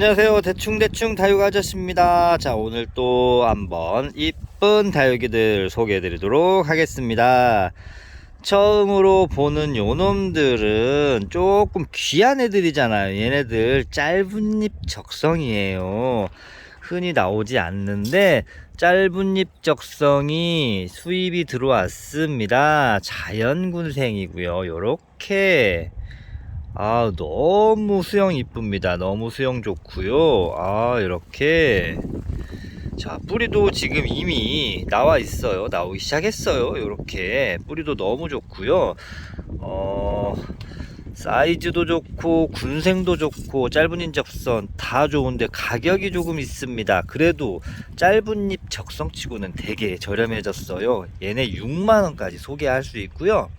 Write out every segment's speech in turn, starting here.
안녕하세요. 대충대충 다육 아저씨입니다. 자 오늘 또 한번 이쁜 다육이들 소개해 드리도록 하겠습니다. 처음으로 보는 요놈들은 조금 귀한 애들이잖아요. 얘네들 짧은 잎 적성이에요. 흔히 나오지 않는데 짧은 잎 적성이 수입이 들어왔습니다. 자연군생이고요. 요렇게 아 너무 수영 이쁩니다. 너무 수영 좋고요. 아 이렇게. 자 뿌리도 지금 이미 나와 있어요. 나오기 시작했어요. 이렇게. 뿌리도 너무 좋고요. 어 사이즈도 좋고 군생도 좋고 짧은 잎 적선 다 좋은데 가격이 조금 있습니다. 그래도 짧은 잎 적성치고는 되게 저렴해졌어요. 얘네 6만원까지 소개할 수 있고요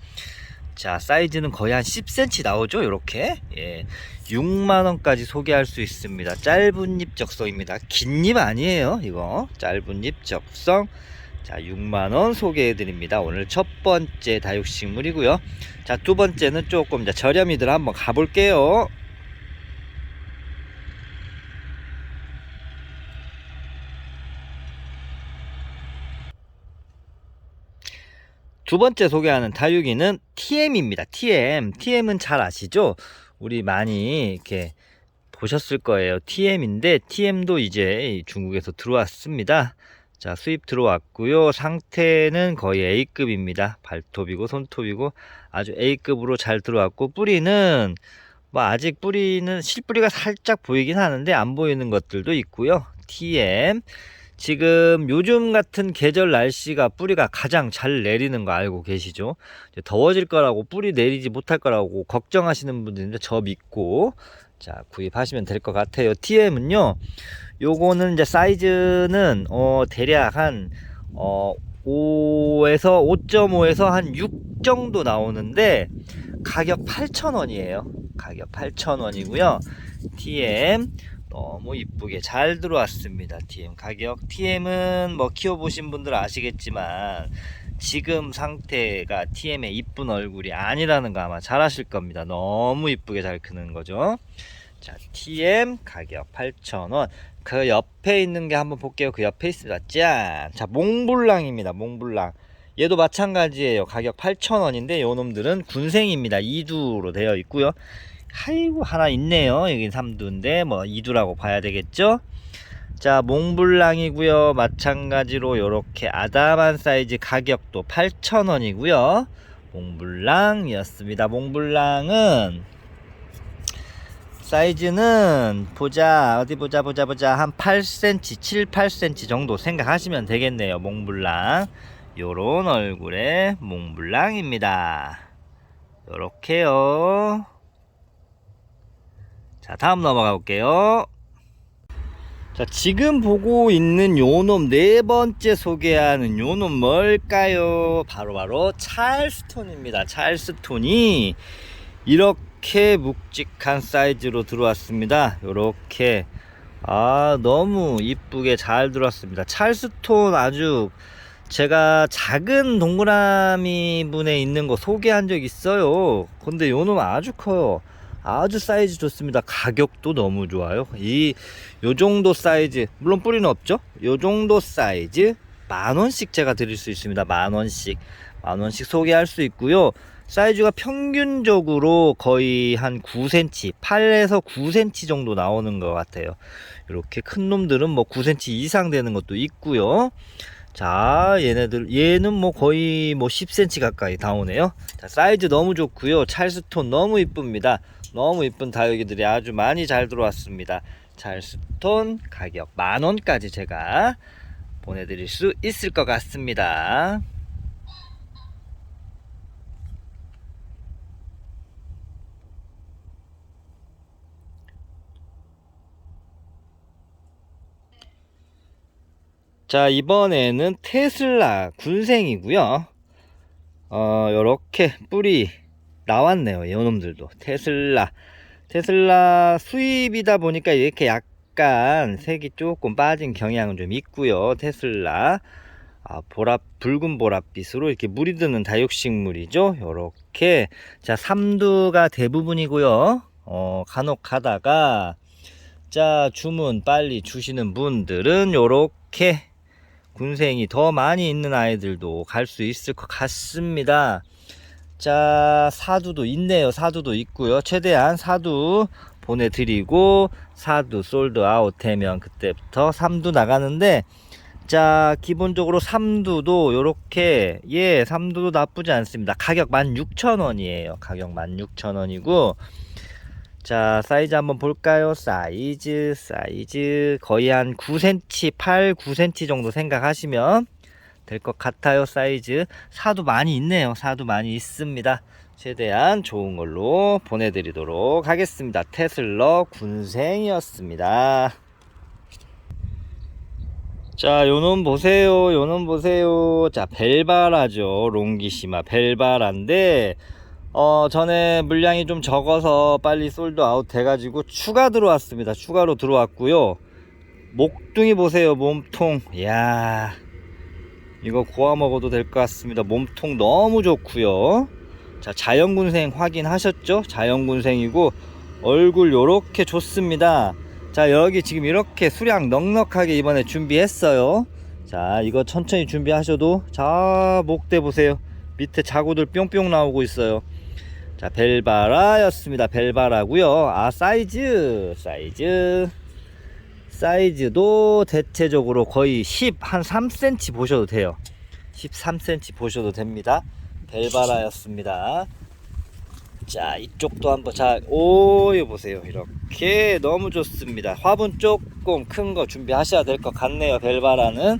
자 사이즈는 거의 한 10cm 나오죠? 이렇게? 예. 6만원까지 소개할 수 있습니다. 짧은 잎 적성입니다. 긴 잎 아니에요 이거. 짧은 잎 적성. 자 6만원 소개해 드립니다. 오늘 첫 번째 다육식물이고요. 자 두 번째는 조금 이제 저렴이들 한번 가볼게요 두 번째 소개하는 다육이는 TM입니다. TM. TM은 잘 아시죠? 우리 많이 이렇게 보셨을 거예요. TM인데 TM도 이제 중국에서 들어왔습니다. 자, 수입 들어왔고요. 상태는 거의 A급입니다. 발톱이고 손톱이고 아주 A급으로 잘 들어왔고 뿌리는 뭐 아직 뿌리는 실뿌리가 살짝 보이긴 하는데 안 보이는 것들도 있고요. TM. 지금 요즘 같은 계절 날씨가 뿌리가 가장 잘 내리는 거 알고 계시죠? 이제 더워질 거라고 뿌리 내리지 못할 거라고 걱정하시는 분들인데 저 믿고 자 구입하시면 될 것 같아요. TM은요. 요거는 이제 사이즈는 어 대략 한 어 5에서 5.5에서 한 6 정도 나오는데 가격 8,000원이에요. 가격 8,000원이고요. TM 너무 이쁘게 잘 들어왔습니다. TM 가격 TM은 뭐 키워보신 분들 아시겠지만 지금 상태가 TM의 이쁜 얼굴이 아니라는 거 아마 잘 아실 겁니다. 너무 이쁘게 잘 크는 거죠. 자 TM 가격 8,000원 그 옆에 있는 게 한번 볼게요. 그 옆에 있습니다. 짠! 자 몽블랑입니다. 몽블랑 얘도 마찬가지예요. 가격 8,000원인데 요 놈들은 군생입니다. 이두로 되어 있고요. 아이고 하나 있네요. 여긴 삼두인데 뭐 이두라고 봐야 되겠죠? 자 몽블랑이고요. 마찬가지로 이렇게 아담한 사이즈 가격도 8,000원이고요. 몽블랑이었습니다. 몽블랑은 사이즈는 보자 어디 보자 보자 보자. 한 8cm 7 8cm 정도 생각하시면 되겠네요. 몽블랑. 요런 얼굴의 몽블랑입니다. 요렇게요 자 다음 넘어가 볼게요. 자 지금 보고 있는 요놈 네 번째 소개하는 요놈 뭘까요? 바로바로 바로 찰스톤입니다. 찰스톤이 이렇게 묵직한 사이즈로 들어왔습니다. 요렇게. 아 너무 이쁘게 잘 들어왔습니다. 찰스톤 아주 제가 작은 동그라미 분에 있는 거 소개한 적 있어요. 근데 요놈 아주 커요 아주 사이즈 좋습니다. 가격도 너무 좋아요. 이 요 정도 사이즈 물론 뿌리는 없죠. 요 정도 사이즈 만 원씩 제가 드릴 수 있습니다. 만 원씩 만 원씩 소개할 수 있고요. 사이즈가 평균적으로 거의 한 9cm, 8에서 9cm 정도 나오는 것 같아요. 이렇게 큰 놈들은 뭐 9cm 이상 되는 것도 있고요. 자, 얘네들 얘는 뭐 거의 뭐 10cm 가까이 나오네요. 자, 사이즈 너무 좋고요. 찰스톤 너무 이쁩니다. 너무 이쁜 다육이들이 아주 많이 잘 들어왔습니다. 찰스톤 가격 만원까지 제가 보내드릴 수 있을 것 같습니다. 자 이번에는 테슬라 군생이고요 어 요렇게 뿌리 나왔네요. 이놈들도 테슬라 테슬라 수입이다 보니까 이렇게 약간 색이 조금 빠진 경향은 좀 있고요. 테슬라 아, 보랏 붉은 보랏빛으로 이렇게 물이 드는 다육식물이죠. 요렇게 자 삼두가 대부분이고요. 어, 간혹 하다가 자, 주문 빨리 주시는 분들은 요렇게 군생이 더 많이 있는 아이들도 갈 수 있을 것 같습니다. 자, 사두도 있네요. 사두도 있고요. 최대한 사두 보내드리고 사두 솔드 아웃 되면 그때부터 삼두 나가는데 자, 기본적으로 삼두도 요렇게 예, 삼두도 나쁘지 않습니다. 가격 16,000원이에요. 가격 16,000원이고 자, 사이즈 한번 볼까요? 사이즈, 사이즈 거의 한 9cm, 8, 9cm 정도 생각하시면 될 것 같아요. 사이즈. 사도 많이 있네요. 사도 많이 있습니다. 최대한 좋은 걸로 보내드리도록 하겠습니다. 테슬러 군생이었습니다. 자, 요놈 보세요. 요놈 보세요. 자, 벨바라죠. 롱기시마 벨바라인데 어, 전에 물량이 좀 적어서 빨리 솔드 아웃 돼가지고 추가 들어왔습니다. 추가로 들어왔고요. 목둥이 보세요. 몸통. 이야. 이거 구워 먹어도 될 것 같습니다. 몸통 너무 좋고요. 자, 자연군생 확인하셨죠? 자연군생이고 얼굴 요렇게 좋습니다. 자, 여기 지금 이렇게 수량 넉넉하게 이번에 준비했어요. 자, 이거 천천히 준비하셔도 자, 목대 보세요. 밑에 자구들 뿅뿅 나오고 있어요. 자, 벨바라였습니다. 벨바라고요. 아, 사이즈, 사이즈. 사이즈도 대체적으로 거의 10, 한 3cm 보셔도 돼요. 13cm 보셔도 됩니다. 벨바라였습니다. 자, 이쪽도 한번, 자, 오, 이 보세요. 이렇게 너무 좋습니다. 화분 조금 큰 거 준비하셔야 될 것 같네요. 벨바라는.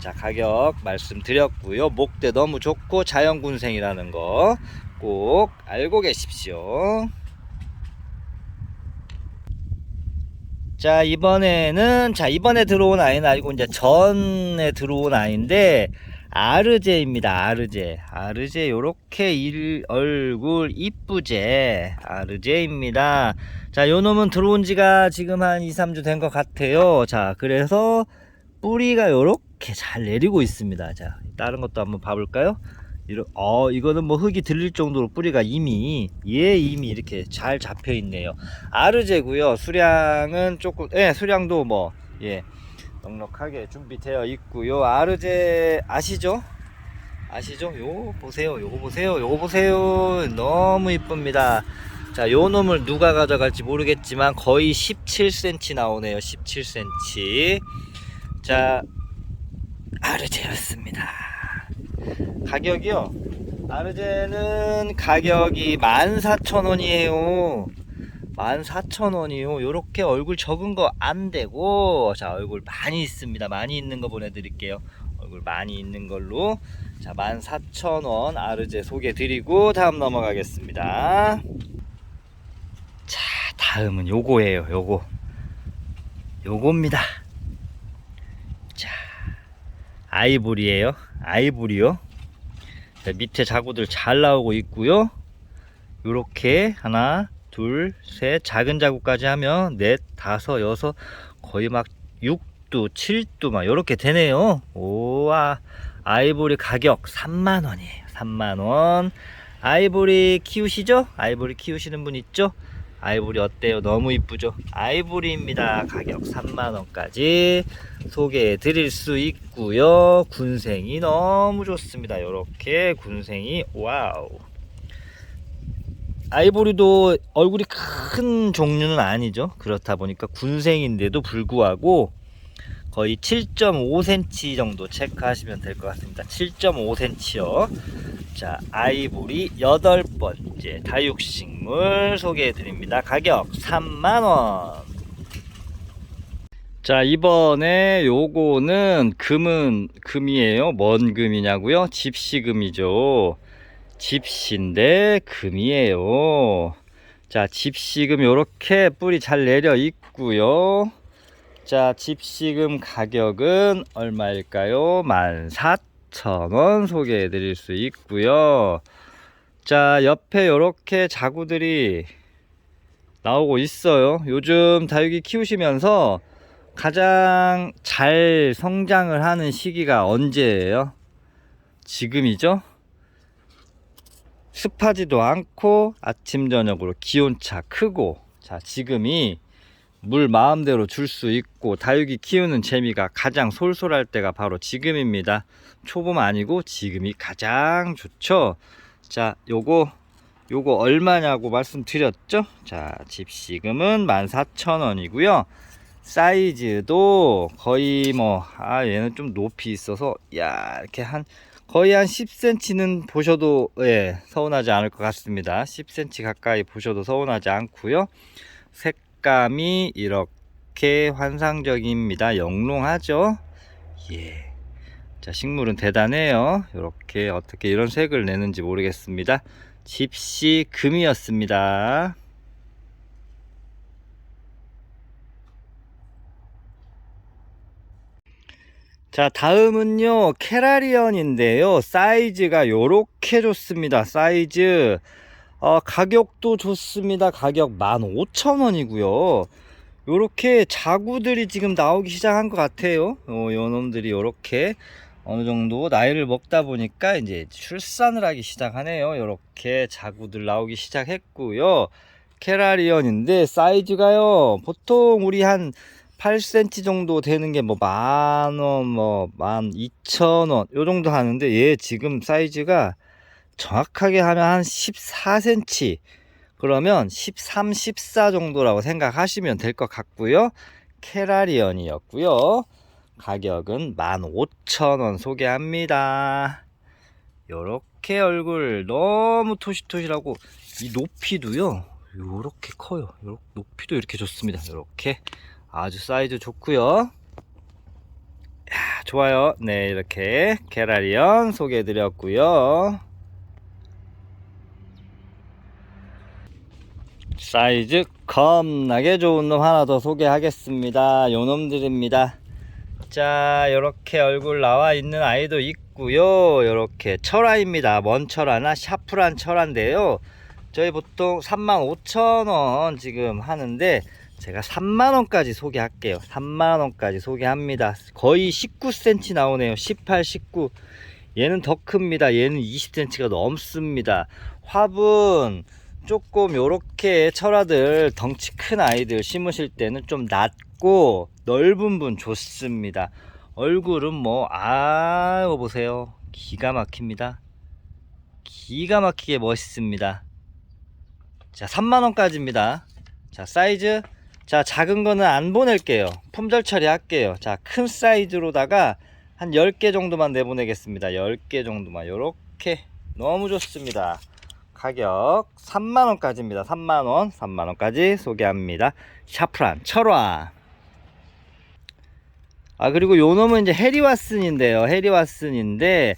자, 가격 말씀드렸고요. 목대 너무 좋고 자연군생이라는 거 꼭 알고 계십시오. 자, 이번에는, 자, 이번에 들어온 아이는 아니고, 이제 전에 들어온 아이인데, 아르제입니다. 아르제. 아르제, 요렇게 일, 얼굴 이쁘제. 아르제입니다. 자, 요 놈은 들어온 지가 지금 한 2, 3주 된 것 같아요. 자, 그래서 뿌리가 요렇게 잘 내리고 있습니다. 자, 다른 것도 한번 봐 볼까요? 이러, 어, 이거는 뭐 흙이 들릴 정도로 뿌리가 이미, 예, 이미 이렇게 잘 잡혀 있네요. 아르제고요 수량은 조금, 예, 수량도 뭐, 예, 넉넉하게 준비되어 있고요. 아르제 아시죠? 아시죠? 요 보세요. 요거 보세요. 요거 보세요. 너무 이쁩니다. 자, 요 놈을 누가 가져갈지 모르겠지만 거의 17cm 나오네요. 17cm. 자, 아르제였습니다. 가격이요. 아르제는 가격이 14,000원이에요. 14,000원이요. 요렇게 얼굴 적은 거 안 되고 자, 얼굴 많이 있습니다. 많이 있는 거 보내 드릴게요. 얼굴 많이 있는 걸로 자, 14,000원 아르제 소개 드리고 다음 넘어가겠습니다. 자, 다음은 요거예요. 요거. 요겁니다. 자, 아이보리예요. 아이보리요. 자, 밑에 자구들 잘 나오고 있고요. 요렇게 하나, 둘, 셋 작은 자구까지 하면 넷, 다섯, 여섯 거의 막 6두, 7두 막 요렇게 되네요. 오와 아이보리 가격 3만 원이에요. 3만 원. 아이보리 키우시죠? 아이보리 키우시는 분 있죠? 아이보리 어때요? 너무 이쁘죠? 아이보리입니다. 가격 3만원까지 소개해 드릴 수 있고요. 군생이 너무 좋습니다. 이렇게 군생이 와우. 아이보리도 얼굴이 큰 종류는 아니죠. 그렇다 보니까 군생인데도 불구하고 거의 7.5cm 정도 체크하시면 될 것 같습니다. 7.5cm요. 자, 아이보리 여덟 번째 다육식물 소개해 드립니다. 가격 3만 원. 자, 이번에 요거는 금은 금이에요. 뭔 금이냐고요? 집시금이죠. 집시인데 금이에요. 자, 집시금 요렇게 뿌리 잘 내려 있고요. 자, 집시금 가격은 얼마일까요? 14,000원 소개해 드릴 수 있고요. 자, 옆에 이렇게 자구들이 나오고 있어요. 요즘 다육이 키우시면서 가장 잘 성장을 하는 시기가 언제예요? 지금이죠? 습하지도 않고 아침 저녁으로 기온차 크고 자 지금이 물 마음대로 줄 수 있고 다육이 키우는 재미가 가장 솔솔할 때가 바로 지금입니다. 초봄 아니고 지금이 가장 좋죠. 자, 요거 요거 얼마냐고 말씀드렸죠? 자, 집시금은 14,000원이고요. 사이즈도 거의 뭐, 아, 얘는 좀 높이 있어서, 야, 이렇게 한, 거의 한 10cm는 보셔도, 예, 서운하지 않을 것 같습니다. 10cm 가까이 보셔도 서운하지 않고요. 색 감이 이렇게 환상적입니다. 영롱하죠? 예. 자, 식물은 대단해요. 이렇게 어떻게 이런 색을 내는지 모르겠습니다. 집시 금이었습니다. 자, 다음은요, 캐라리언인데요. 사이즈가 요렇게 좋습니다. 사이즈. 어, 가격도 좋습니다. 가격 15,000원이고요. 요렇게 자구들이 지금 나오기 시작한 것 같아요. 어, 요 놈들이 요렇게 어느 정도 나이를 먹다 보니까 이제 출산을 하기 시작하네요. 요렇게 자구들 나오기 시작했고요. 캐라리언인데 사이즈가요. 보통 우리 한 8cm 정도 되는 게 뭐 만원, 뭐만 이천 원, 요 정도 하는데 얘 지금 사이즈가 정확하게 하면 한 14cm. 그러면 13, 14 정도라고 생각하시면 될 것 같고요. 캐라리언이었고요. 가격은 15,000원 소개합니다. 요렇게 얼굴 너무 토실토실하고 이 높이도요. 요렇게 커요. 요 높이도 이렇게 좋습니다. 요렇게 아주 사이즈 좋고요. 야, 좋아요. 네, 이렇게 캐라리언 소개해 드렸고요. 사이즈 겁나게 좋은 놈 하나 더 소개하겠습니다. 요 놈들입니다. 자, 요렇게 얼굴 나와 있는 아이도 있고요. 요렇게 철화입니다. 먼 철화나 샤프란 철화인데요. 저희 보통 35,000원 지금 하는데 제가 3만원까지 소개할게요. 3만원까지 소개합니다. 거의 19cm 나오네요. 18, 19. 얘는 더 큽니다. 얘는 20cm가 넘습니다. 화분 조금 요렇게 철화들 덩치 큰 아이들 심으실 때는 좀 낮고 넓은 분 좋습니다. 얼굴은 뭐, 아, 이거 보세요. 기가 막힙니다. 기가 막히게 멋있습니다. 자, 3만원까지입니다. 자, 사이즈. 자, 작은 거는 안 보낼게요. 품절 처리 할게요. 자, 큰 사이즈로다가 한 10개 정도만 내보내겠습니다. 10개 정도만. 요렇게. 너무 좋습니다. 가격 3만원까지입니다. 3만원, 3만원까지 소개합니다. 샤프란, 철화. 아, 그리고 요 놈은 이제 해리와슨인데요. 해리와슨인데,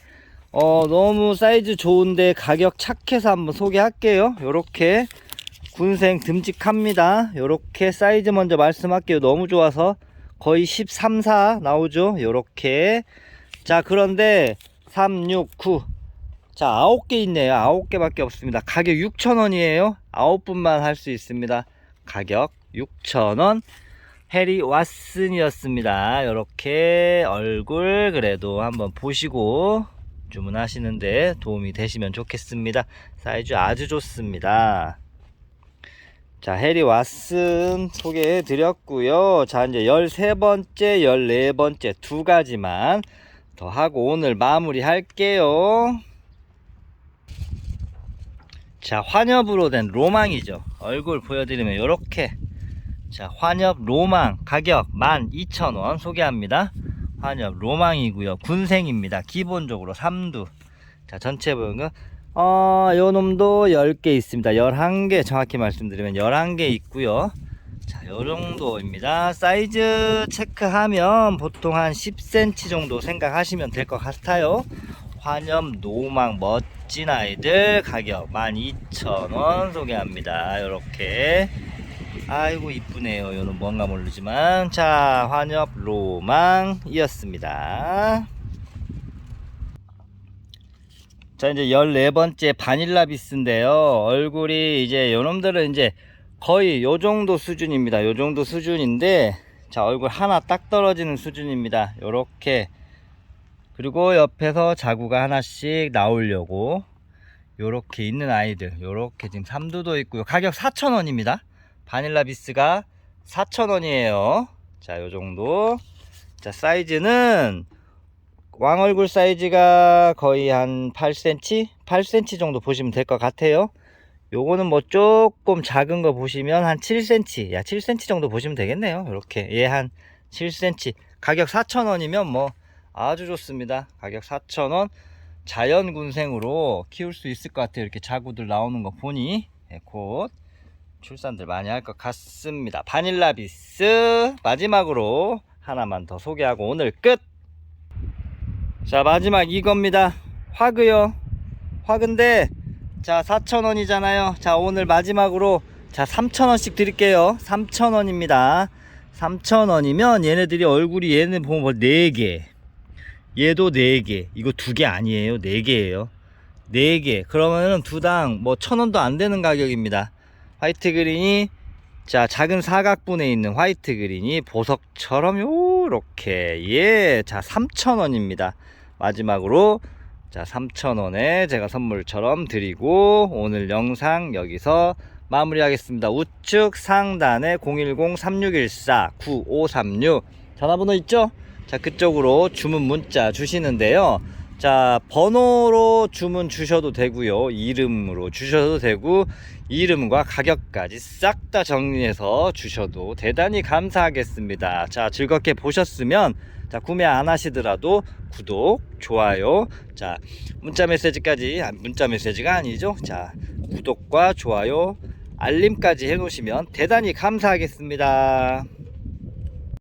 어, 너무 사이즈 좋은데 가격 착해서 한번 소개할게요. 요렇게. 군생 듬직합니다. 요렇게 사이즈 먼저 말씀할게요. 너무 좋아서. 거의 13, 4 나오죠. 요렇게. 자, 그런데 3, 6, 9. 자, 9개 있네요. 9개밖에 없습니다. 가격 6,000원이에요. 9분만 할 수 있습니다. 가격 6,000원. 해리 왓슨이었습니다. 이렇게 얼굴 그래도 한번 보시고 주문하시는데 도움이 되시면 좋겠습니다. 사이즈 아주 좋습니다. 자, 해리 왓슨 소개해 드렸고요. 자, 이제 13번째, 14번째 두 가지만 더 하고 오늘 마무리 할게요. 자, 환엽으로 된 로망이죠. 얼굴 보여드리면 이렇게. 자, 환엽 로망 가격 12,000원 소개합니다. 환엽 로망이고요. 군생입니다. 기본적으로 3두. 자, 전체 보면 어, 요 놈도 10개 있습니다. 11개 정확히 말씀드리면 11개 있고요. 자, 요 정도입니다. 사이즈 체크하면 보통 한 10cm 정도 생각하시면 될 것 같아요. 환엽 노망 멋진 아이들 가격 12,000원 소개합니다. 요렇게 아이고 이쁘네요. 요는 뭔가 모르지만 자 환엽 로망이었습니다. 자 이제 14번째 바닐라 비스인데요. 얼굴이 이제 요놈들은 이제 거의 요 정도 수준입니다. 요 정도 수준인데 자 얼굴 하나 딱 떨어지는 수준입니다. 요렇게 그리고 옆에서 자구가 하나씩 나오려고 요렇게 있는 아이들 요렇게 지금 삼두도 있고요 가격 4,000원입니다 바닐라 비스가 4,000원이에요. 자, 요 정도. 자, 사이즈는 왕 얼굴 사이즈가 거의 한 8cm? 8cm 정도 보시면 될 것 같아요. 요거는 뭐 조금 작은 거 보시면 한 7cm, 야 7cm 정도 보시면 되겠네요. 이렇게 얘 한 7cm. 가격 4,000원이면 뭐 아주 좋습니다. 가격 4,000원. 자연 군생으로 키울 수 있을 것 같아요. 이렇게 자구들 나오는 거 보니 예, 곧 출산들 많이 할 것 같습니다. 바닐라 비스 마지막으로 하나만 더 소개하고 오늘 끝. 자 마지막 이겁니다. 화그요. 화근데 자 4,000원이잖아요. 자 오늘 마지막으로 자 3,000원씩 드릴게요. 3,000원입니다. 3,000원이면 얘네들이 얼굴이 얘는 보면 뭐 4개 얘도 4개. 이거 2개 아니에요. 4개예요. 4개. 그러면은 두당 뭐 천원도 안 되는 가격입니다. 화이트 그린이 자 작은 사각분에 있는 화이트 그린이 보석처럼 요렇게. 예자 3,000원입니다. 마지막으로 자 3,000원에 제가 선물처럼 드리고 오늘 영상 여기서 마무리하겠습니다. 우측 상단에 010-3614-9536 전화번호 있죠? 자 그쪽으로 주문 문자 주시는데요. 자 번호로 주문 주셔도 되고요. 이름으로 주셔도 되고 이름과 가격까지 싹 다 정리해서 주셔도 대단히 감사하겠습니다. 자 즐겁게 보셨으면 자 구매 안 하시더라도 구독 좋아요 자 문자 메시지까지 아, 문자 메시지가 아니죠? 자 구독과 좋아요 알림까지 해 놓으시면 대단히 감사하겠습니다